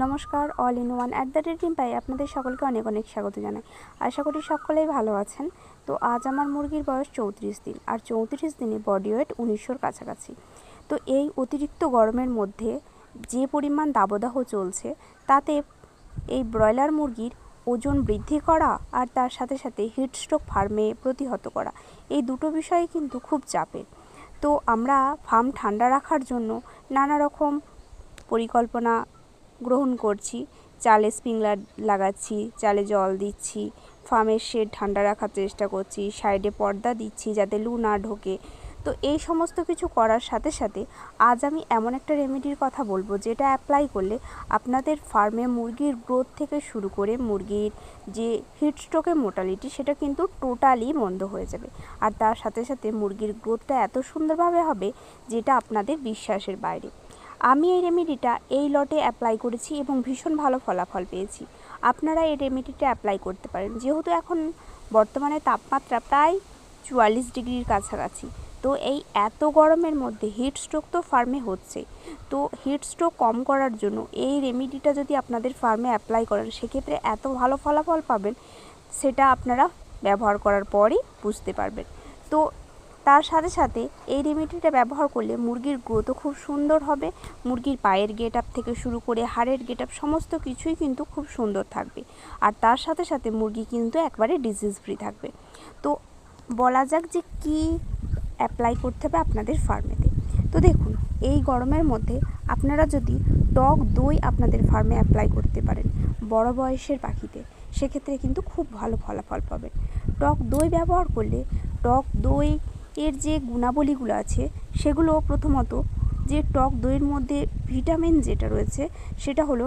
নমস্কার all in one at the rate pi আপনাদের সকলকে অনেক অনেক স্বাগত জানাই। আশা করি সকলেই ভালো আছেন। তো আজ আমার মুরগির বয়স চৌত্রিশ দিন, আর চৌত্রিশ দিনে বডি ওয়েট উনিশশোর কাছাকাছি। তো এই অতিরিক্ত গরমের মধ্যে যে পরিমাণ দাবদাহ চলছে, তাতে এই ব্রয়লার মুরগির ওজন বৃদ্ধি করা আর তার সাথে সাথে হিটস্ট্রোক ফার্মে প্রতিহত করা, এই দুটো বিষয় কিন্তু খুব চাপের তো আমরা ফার্ম ঠান্ডা রাখার জন্য নানা রকম পরিকল্পনা গ্রহণ করছি। চালে স্প্রিংলার লাগাচ্ছি, চালে জল দিচ্ছি, ফার্মের শেড ঠান্ডা রাখার চেষ্টা করছি, সাইডে পর্দা দিচ্ছি যাতে লু না ঢোকে। তো এই সমস্ত কিছু করার সাথে সাথে আজ আমি এমন একটা রেমেডির কথা বলব যেটা অ্যাপ্লাই করলে আপনাদের ফার্মে মুরগির গ্রোথ থেকে শুরু করে মুরগির যে হিটস্ট্রোকের মোটালিটি সেটা কিন্তু টোটালি বন্ধ হয়ে যাবে। আর তার সাথে সাথে মুরগির গ্রোথটা এত সুন্দরভাবে হবে যেটা আপনাদের বিশ্বাসের বাইরে। আমি এই রেমেডিটা এই লটে অ্যাপ্লাই করেছি এবং ভীষণ ভালো ফলাফল পেয়েছি। আপনারা এই রেমেডিটা অ্যাপ্লাই করতে পারেন। যেহেতু এখন বর্তমানে তাপমাত্রা প্রায় চুয়াল্লিশ ডিগ্রির কাছাকাছি, তো এই এত গরমের মধ্যে হিট স্ট্রোক তো ফার্মে হচ্ছে। তো হিট স্ট্রোক কম করার জন্য এই রেমেডিটা যদি আপনাদের ফার্মে অ্যাপ্লাই করেন, সেক্ষেত্রে এত ভালো ফলাফল পাবেন, সেটা আপনারা ব্যবহার করার পরই বুঝতে পারবেন। তো তার সাথে সাথে এই রেমেডিটা ব্যবহার করলে মুরগির গ্রোথও খুব সুন্দর হবে। মুরগির পায়ের গেট আপ থেকে শুরু করে হাড়ের গেট আপ সমস্ত কিছুই কিন্তু খুব সুন্দর থাকবে। আর তার সাথে সাথে মুরগি কিন্তু একবারে ডিজিজ ফ্রি থাকবে। তো বলা যাক যে কী অ্যাপ্লাই করতে হবে আপনাদের ফার্মেতে তো। দেখুন, এই গরমের মধ্যে আপনারা যদি টক দই আপনাদের ফার্মে অ্যাপ্লাই করতে পারেন বড় বয়সের পাখিতে, সেক্ষেত্রে কিন্তু খুব ভালো ফলাফল পাবেন। টক দই ব্যবহার করলে টক দই এর যে গুণাবলীগুলো আছে, সেগুলো প্রথমত যে টক দইয়ের মধ্যে ভিটামিন যেটা রয়েছে, সেটা হলো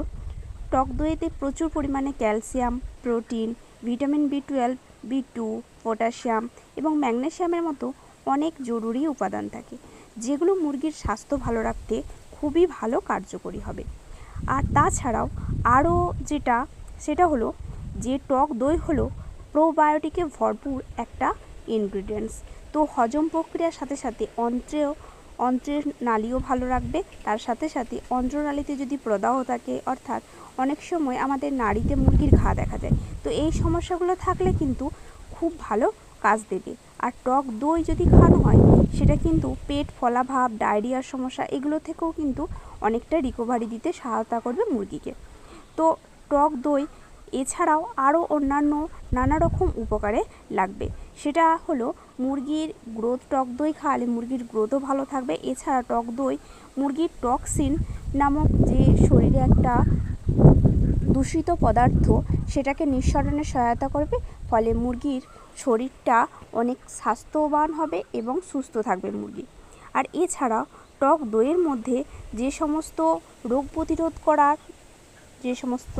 টক দইতে প্রচুর পরিমাণে calcium, protein, vitamin B twelve, B two, potassium এবং ম্যাগনেশিয়ামের মতো অনেক জরুরি উপাদান থাকে, যেগুলো মুরগির স্বাস্থ্য ভালো রাখতে খুবই ভালো কার্যকরী হবে। আর তাছাড়াও আরও যেটা, সেটা হলো যে টক দই হলো প্রোবায়োটিকে ভরপুর একটা ইনগ্রিডিয়েন্টস তো হজম প্রক্রিয়ার সাথে সাথে অন্ত্রেও, অন্ত্রের নালীও ভালো রাখবে। তার সাথে সাথে অন্ত্রনালীতে যদি প্রদাহ থাকে, অর্থাৎ অনেক সময় আমাদের নাড়িতে মুরগির ঘা দেখা যায়, তো এই সমস্যাগুলো থাকলে কিন্তু খুব ভালো কাজ দেবে। আর টক দই যদি খাওয়ানো হয়, সেটা কিন্তু পেট ফলাভাব ডায়রিয়ার সমস্যা, এগুলো থেকেও কিন্তু অনেকটা রিকভারি দিতে সহায়তা করবে মুরগিকে। তো টক দই এছাড়াও আরও অন্যান্য নানা রকম উপকারে লাগবে। সেটা হলো মুরগির গ্রোথ টক দই খাওয়ালে মুরগির গ্রোথও ভালো থাকবে। এছাড়া টক দই মুরগির টক্সিন নামক যে শরীরে একটা দূষিত পদার্থ, সেটাকে নিঃসরণে সহায়তা করবে। ফলে মুরগির শরীরটা অনেক স্বাস্থ্যবান হবে এবং সুস্থ থাকবে মুরগি। আর এছাড়া টক দইয়ের মধ্যে যে সমস্ত রোগ প্রতিরোধ করার, যে সমস্ত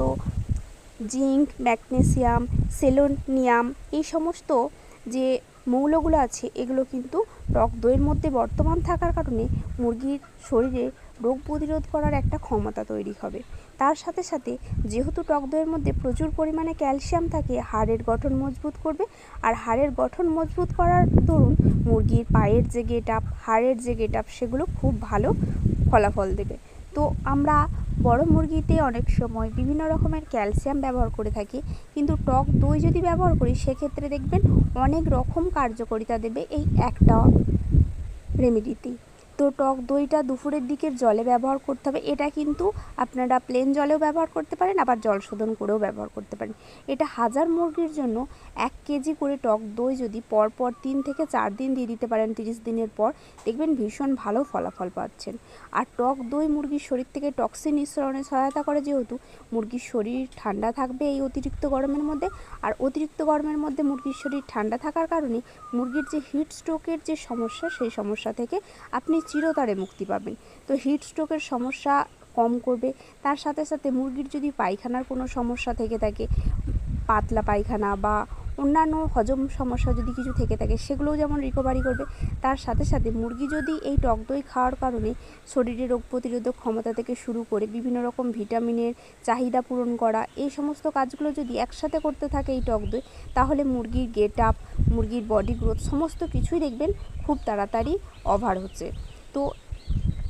জিঙ্ক, ম্যাগনেসিয়াম, সেলোনিয়াম, এই সমস্ত যে মৌলগুলো আছে, এগুলো কিন্তু টক দইয়ের মধ্যে বর্তমান থাকার কারণে মুরগির শরীরে রোগ প্রতিরোধ করার একটা ক্ষমতা তৈরি হবে। তার সাথে সাথে যেহেতু টক দইয়ের মধ্যে প্রচুর পরিমাণে ক্যালসিয়াম থাকে, হাড়ের গঠন মজবুত করবে। আর হাড়ের গঠন মজবুত করার দরুন মুরগির পায়ের যে গেট আপ, হাড়ের যে গেট আপ, সেগুলো খুব ভালো ফলাফল দেবে। তো আমরা বড় মুরগিতে অনেক সময় বিভিন্ন রকমের ক্যালসিয়াম ব্যবহার করে থাকি, কিন্তু টক দই যদি ব্যবহার করি, সেক্ষেত্রে দেখবেন অনেক রকম কার্যকারিতা দেবে এই একটা রেমেডিতেই টক দইটা দুপুরের দিকের জলে ব্যবহার করতে হবে। এটা কিন্তু আপনারা প্লেন জলেও ব্যবহার করতে পারেন, আবার জল শোধন করেও ব্যবহার করতে পারেন। এটা হাজার মুরগির জন্য এক কেজি করে টক দই যদি পরপর তিন থেকে চার দিন দিয়ে দিতে পারেন, তিরিশ দিনের পর, দেখবেন ভীষণ ভালো ফলাফল পাচ্ছেন। আর টক দই মুরগির শরীর থেকে টক্সিন নিঃসরণে সহায়তা করে যেহেতু, মুরগির শরীর ঠান্ডা থাকবে এই অতিরিক্ত গরমের মধ্যে। আর অতিরিক্ত গরমের মধ্যে মুরগির শরীর ঠান্ডা থাকার কারণে মুরগির যে হিট স্ট্রোকের যে সমস্যা, সেই সমস্যা থেকে আপনি চিরতরে মুক্তি পাবেন তো হিট স্ট্রোকের সমস্যা কম করবে। তার সাথে সাথে মুরগির যদি পায়খানার কোনো সমস্যা থেকে থাকে, পাতলা পায়খানা বা অন্যান্য হজম সমস্যা যদি কিছু থেকে থাকে, সেগুলোও যেমন রিকভারি করবে, তার সাথে সাথে মুরগি যদি এই টক দই খাওয়ার কারণে শরীরে রোগ প্রতিরোধক ক্ষমতা থেকে শুরু করে বিভিন্ন রকম ভিটামিনের চাহিদা পূরণ করা, এই সমস্ত কাজগুলো যদি একসাথে করতে থাকে এই টক দই, তাহলে মুরগির গেট আপ মুরগির বডি গ্রোথ সমস্ত কিছুই দেখবেন খুব তাড়াতাড়ি ওভার হচ্ছে। তো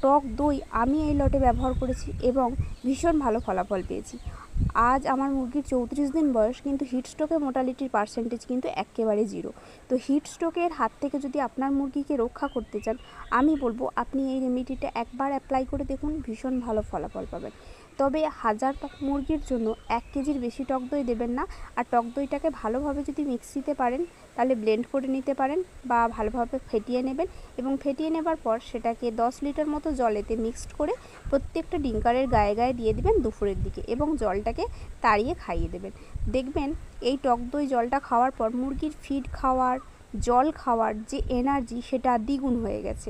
টক দই আমি এই লটে ব্যবহার করেছি এবং ভীষণ ভালো ফলাফল পেয়েছি। আজ আমার মুরগির চৌত্রিশ দিন বয়স, কিন্তু হিট স্ট্রোকের মোটালিটির পার্সেন্টেজ কিন্তু একেবারে জিরো তো হিট স্ট্রোকের হাত থেকে যদি আপনার মুরগিকে রক্ষা করতে চান, আমি বলব আপনি এই রেমিডিটা একবার অ্যাপ্লাই করে দেখুন, ভীষণ ভালো ফলাফল পাবেন। তবে হাজার মুরগির জন্য এক কেজির বেশি টক দই দেবেন না। আর টক দইটাকে ভালোভাবে যদি মিক্সিতে পারেন, তাহলে ব্লেন্ড করে নিতে পারেন বা ভালোভাবে ফেটিয়ে নেবেন এবং ফেটিয়ে নেবার পর সেটাকে দশ লিটার মতো জলেতে মিক্সড করে প্রত্যেকটা ডিঙ্কারের গায়ে গায়ে দিয়ে দেবেন দুপুরের দিকে এবং জলটাকে তাড়িয়ে খাইয়ে দেবেন। দেখবেন এই টক দই জলটা খাওয়ার পর মুরগির ফিড খাওয়ার, জল খাওয়ার যে এনার্জি সেটা দ্বিগুণ হয়ে গেছে।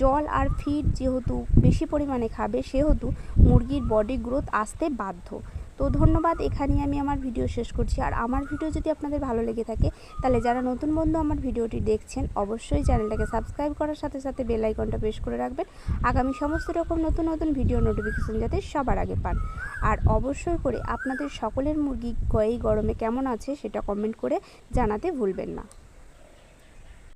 জল আর ফিড যেহেতু বেশি পরিমাণে খাবে, সেহেতু মুরগির বডি গ্রোথ আসতে বাধ্য। তো ধন্যবাদ, এখানেই আমি আমার ভিডিও শেষ করছি। আর আমার ভিডিও যদি আপনাদের ভালো লেগে থাকে, তাহলে যারা নতুন বন্ধু আমার ভিডিওটি দেখছেন, অবশ্যই চ্যানেলটাকে সাবস্ক্রাইব করার সাথে সাথে বেল আইকনটা প্রেস করে রাখবেন। আগামী সমস্ত রকম নতুন নতুন ভিডিও নোটিফিকেশন যাতে সবার আগে পান। আর অবশ্যই করে আপনাদের সকলের মুরগি এই গরমে কেমন আছে সেটা কমেন্ট করে জানাতে ভুলবেন না।